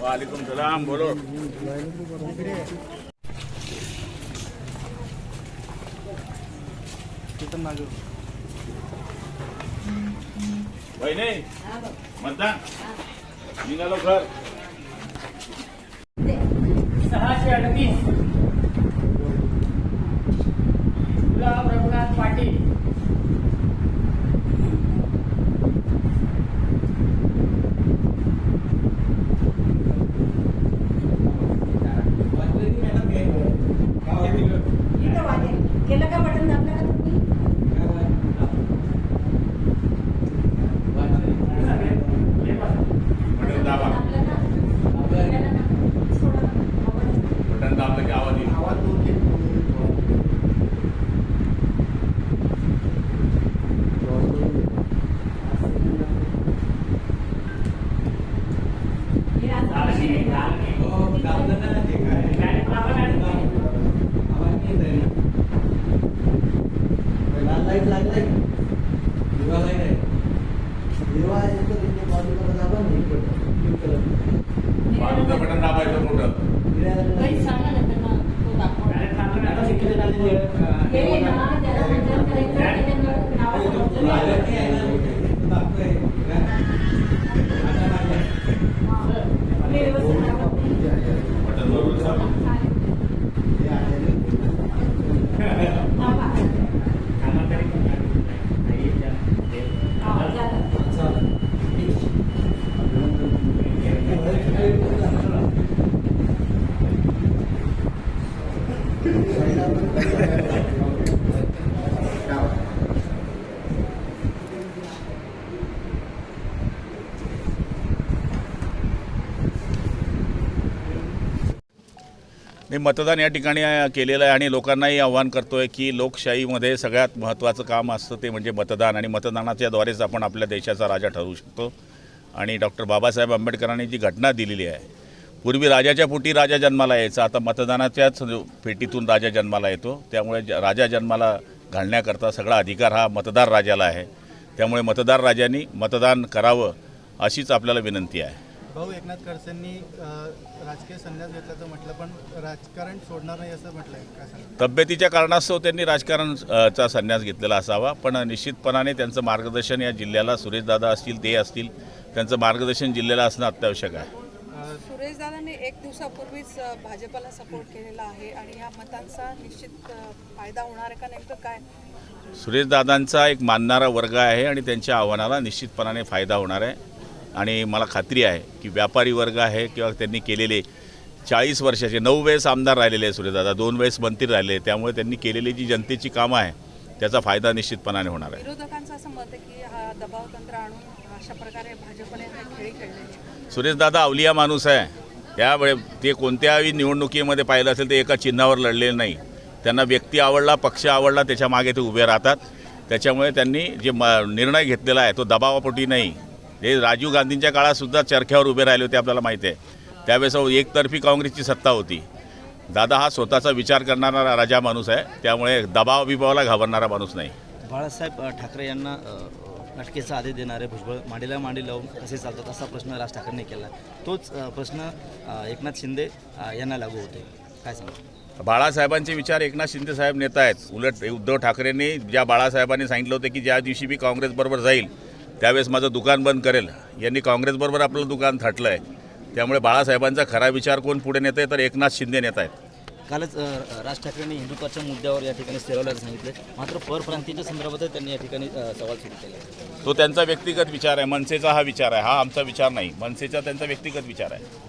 વાલેકુમ સલામ બોલો ભાઈ નહીં મતદાન નીકળો ઘર સહાશે અડતીસ केलं का बटन दाबलं का तुम्ही बटन दाबा दाबलं ना ना? बटन दाबलं की आवाज येईल हे असं लालची, लालची. मॅडम, అయినాయి దివాళ అయినాయి దివాళ అయితే నీకు పడుతుంది కదా నీకు నీకు రాబాయి ఉంటారు. मी मतदान या ठिकाणी केलेलं आहे आणि लोकांनाही आव्हान आहे की लोकशाहीमध्ये सगळ्यात महत्त्वाचं काम असतं ते म्हणजे मतदान आणि मतदानाच्याद्वारेच आपण आपल्या देशाचा राजा ठरवू शकतो. आणि डॉक्टर बाबासाहेब आंबेडकरांनी जी घटना दिलेली आहे पूर्वी राजाच्या पोटी राजा जन्माला यायचा. आता मतदानाच्याच पेटीतून राजा जन्माला येतो. त्यामुळे ज- राजा जन्माला घालण्याकरता सगळा अधिकार हा मतदार राजाला आहे. त्यामुळे मतदार राजांनी मतदान करावं अशीच आपल्याला विनंती आहे. भाऊ एकनाथ खडसेंनी राजकीय संन्यास घेतल्याचं म्हटलं पण राजकारण सोडणार नाही असं सांगा तब्येतीच्या कारणास्तव त्यांनी राजकारण अ, चा संन्यास घेतलेला असावा पण निश्चितपणाने त्यांचं मार्गदर्शन या जिल्ह्याला सुरेशदादा असतील ते असतील त्यांचं मार्गदर्शन जिल्ह्याला असणं अत्यावश्यक आहे. सुरेश दादांनी एक दिवसापूर्वीच भाजपला सपोर्ट केलेला आहे आणि या मतांचा निश्चित फायदा होणार आहे का नेमकं काय? सुरेशदादांचा एक मानणारा वर्ग आहे आणि त्यांच्या आव्हानाला निश्चितपणाने फायदा होणार आहे. आणि मला खात्री आहे की व्यापारी वर्ग आहे किंवा त्यांनी केलेले चाळीस वर्षाचे नऊ वेळेस आमदार राहिलेले आहे सुरेशदादा दोन वेळेस मंत्री राहिले त्यामुळे त्यांनी केलेली जी जनतेची कामं आहे त्याचा फायदा निश्चितपणाने होणार आहे. विरोधकांचं असं मत आहे की हा दबाव तंत्र आणून अशा प्रकारे भाजपने हा खेळी खेळलेली आहे. सुरेशदादा अवलिया माणूस आहे. त्यामुळे ते कोणत्याही निवडणुकीमध्ये पाहिलं असेल ते एका चिन्हावर लढलेलं नाही. त्यांना व्यक्ती आवडला पक्ष आवडला त्याच्यामागे ते उभे राहतात. त्याच्यामुळे त्यांनी जे म निर्णय घेतलेला आहे तो दबावापोटी नाही. हे राजीव गांधींच्या काळातसुद्धा चरख्यावर उभे राहिले होते आपल्याला माहिती आहे. त्यावेळेस हो, एकतर्फी काँग्रेसची सत्ता होती. दादा हा स्वतःचा विचार करणारा राजा माणूस आहे. त्यामुळे दबाव बिबावाला घाबरणारा माणूस नाही. बाळासाहेब ठाकरे यांना अटकेचा आदेश देणारे भुजबळ मांडीला मांडी लावून कसे चालतात असा प्रश्न राज ठाकरेंनी केला. तोच प्रश्न एकनाथ शिंदे यांना लागू होते. काय सांगा बाळासाहेबांचे विचार एकनाथ शिंदे साहेब नेत आहेत. उलट उद्धव ठाकरेंनी ज्या बाळासाहेबांनी सांगितलं होतं की ज्या दिवशी मी काँग्रेसबरोबर जाईल त्यावेळेस माझं दुकान बंद करेल. यांनी काँग्रेसबरोबर आपलं दुकान थाटलं आहे त्यामुळे बाळासाहेबांचा खरा विचार कोण पुढे नेत आहे तर एकनाथ शिंदे नेत आहेत. कालच राज ठाकरेंनी हिंदुत्वाच्या मुद्द्यावर या ठिकाणी स्थिरवल्याचं सांगितलं. मात्र परप्रांतीच्या संदर्भात त्यांनी या ठिकाणी सवाल सुरू केला. तो त्यांचा व्यक्तिगत विचार आहे. मनसेचा हा विचार आहे. हा आमचा विचार नाही. मनसेचा त्यांचा व्यक्तिगत विचार आहे.